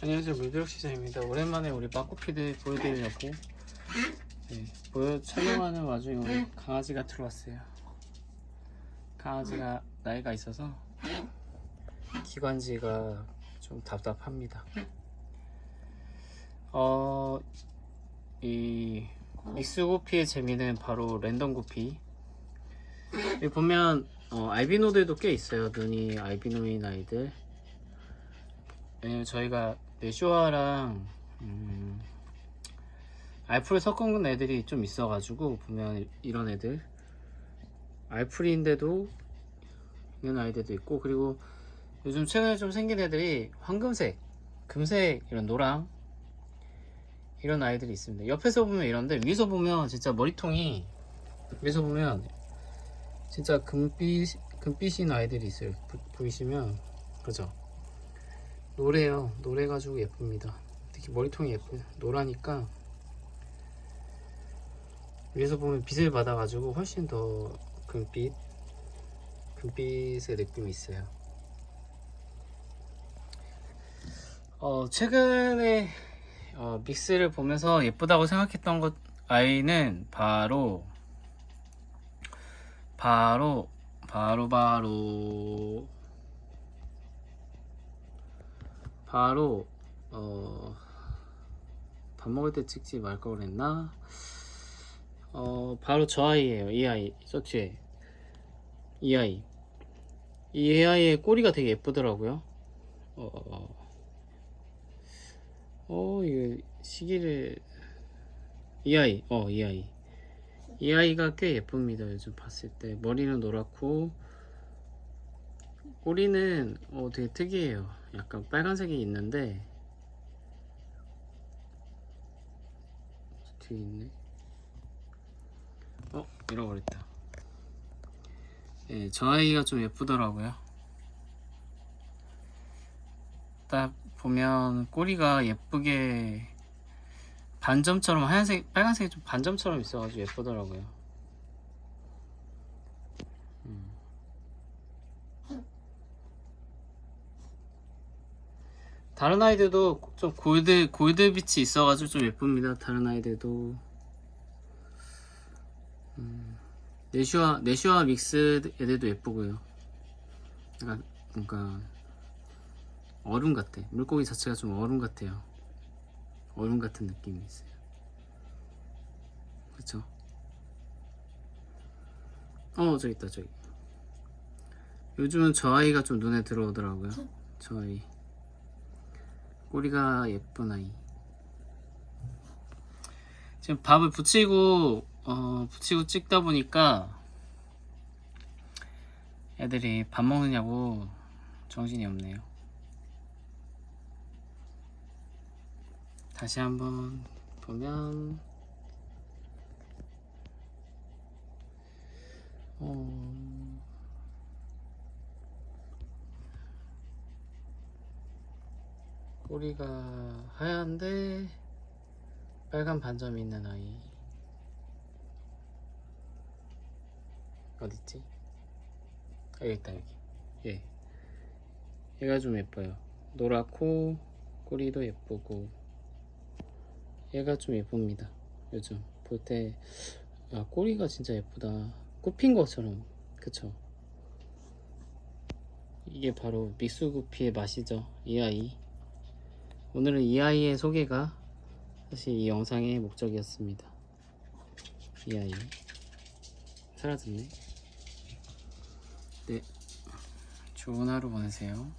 안녕하세요 물벼룩 시장입니다. 오랜만에 우리 빠꾸피들 보여드리려고 네, 보여 촬영하는 와중에 우리 강아지가 들어왔어요. 강아지가 나이가 있어서 기관지가 좀 답답합니다. 어, 이 믹스 구피의 재미는 바로 랜덤 구피. 여기 보면 어, 알비노들도 꽤 있어요. 눈이 알비노인 아이들. 왜냐면 저희가 네쇼아랑 음, 알프를 섞은 애들이 좀 있어가지고 보면 이런 애들 알프리인데도 이런 아이들도 있고 그리고 요즘 최근에 좀 생긴 애들이 황금색, 금색 이런 노랑 이런 아이들이 있습니다. 옆에서 보면 이런데 위에서 보면 진짜 머리통이 위에서 보면 진짜 금빛 금빛인 아이들이 있어요. 보, 보이시면 그죠? 노래요. 노래 가지고 예쁩니다. 특히 머리통이 예뻐요. 노라니까 위에서 보면 빛을 받아가지고 훨씬 더 금빛 금빛의 느낌이 있어요. 어 최근에 어, 믹스를 보면서 예쁘다고 생각했던 것 아이는 바로 바로 바로 바로 바로 어, 밥 먹을 때 찍지 말 걸 그랬나? 어, 바로 저 아이예요. 이 아이. 저 뒤에. 이 아이. 이 아이의 꼬리가 되게 예쁘더라고요. 어, 어, 어, 이거 시기를 이 아이. 어, 이 아이. 이 아이가 꽤 예쁩니다. 요즘 봤을 때. 머리는 노랗고 꼬리는 어, 되게 특이해요. 약간 빨간색이 있는데 뒤에 있네. 어, 잃어버렸다. 예, 저 아이가 좀 예쁘더라고요. 딱 보면 꼬리가 예쁘게 반점처럼 하얀색, 빨간색이 좀 반점처럼 있어가지고 예쁘더라고요. 다른 아이들도 좀 골드 골드 빛이 있어가지고 좀 예쁩니다. 다른 아이들도 음, 네슈아 네슈아 믹스 애들도 예쁘고요. 약간 뭔가 얼음 같아. 물고기 자체가 좀 얼음 같아요. 얼음 같은 느낌이 있어요. 그렇죠? 어, 저기 있다, 저기. 요즘은 저 아이가 좀 눈에 들어오더라고요. 저 아이. 꼬리가 예쁜 아이. 지금 밥을 붙이고 어, 붙이고 찍다 보니까 애들이 밥 먹느냐고 정신이 없네요. 다시 한번 보면 꼬리가 하얀데 빨간 반점이 있는 아이. 어딨지? 아, 여기 있다 여기. 얘 얘가 좀 예뻐요. 노랗고 꼬리도 예쁘고 얘가 좀 예쁩니다 요즘. 볼 때 아, 꼬리가 진짜 예쁘다. 꽃핀 것처럼 그쵸? 이게 바로 믹스구피의 맛이죠 이 아이 오늘은 이 아이의 소개가 사실 이 영상의 목적이었습니다. 이 아이 사라졌네. 네, 좋은 하루 보내세요.